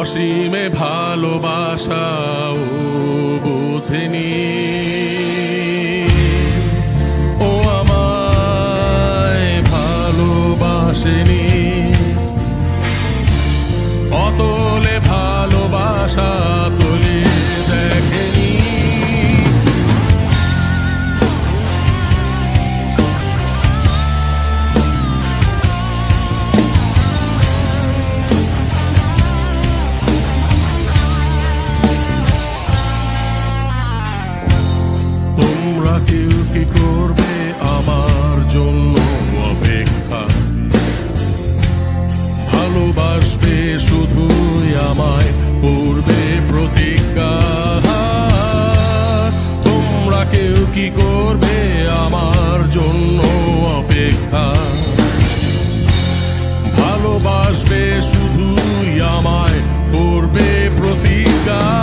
অসীমে ভালোবাসাও বুঝিনি। ও আমায় ভালোবাসেনি। অতলে ভালোবাসা তোমরা কেউ কি করবে আমার জন্য অপেক্ষা? ভালোবাসবে শুধুই আমায়, করবে প্রতিজ্ঞা। তোমরা কেউ কি করবে আমার জন্য অপেক্ষা? ভালোবাসবে শুধুই আমায়, করবে প্রতিজ্ঞা।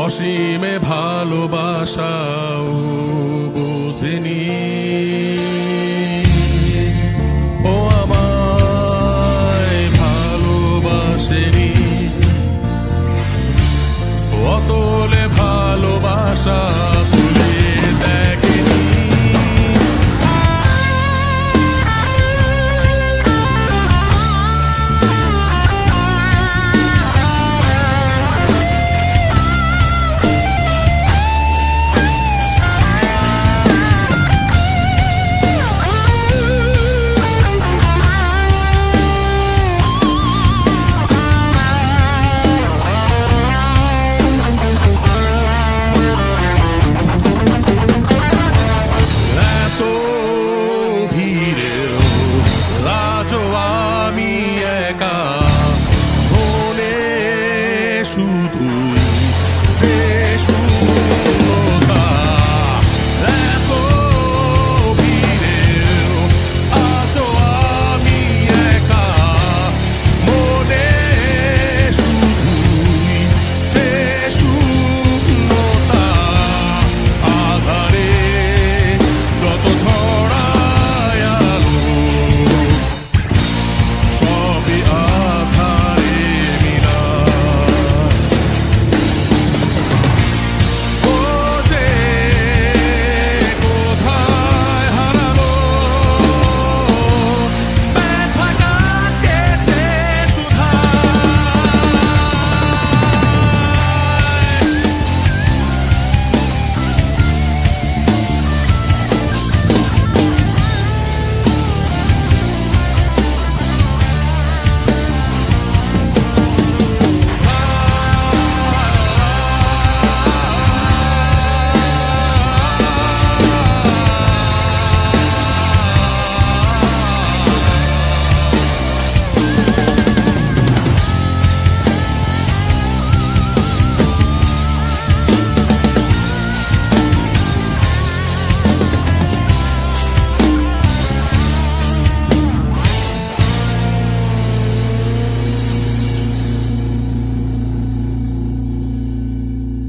অসীমে ভালোবাসাও বুঝেনি। truth.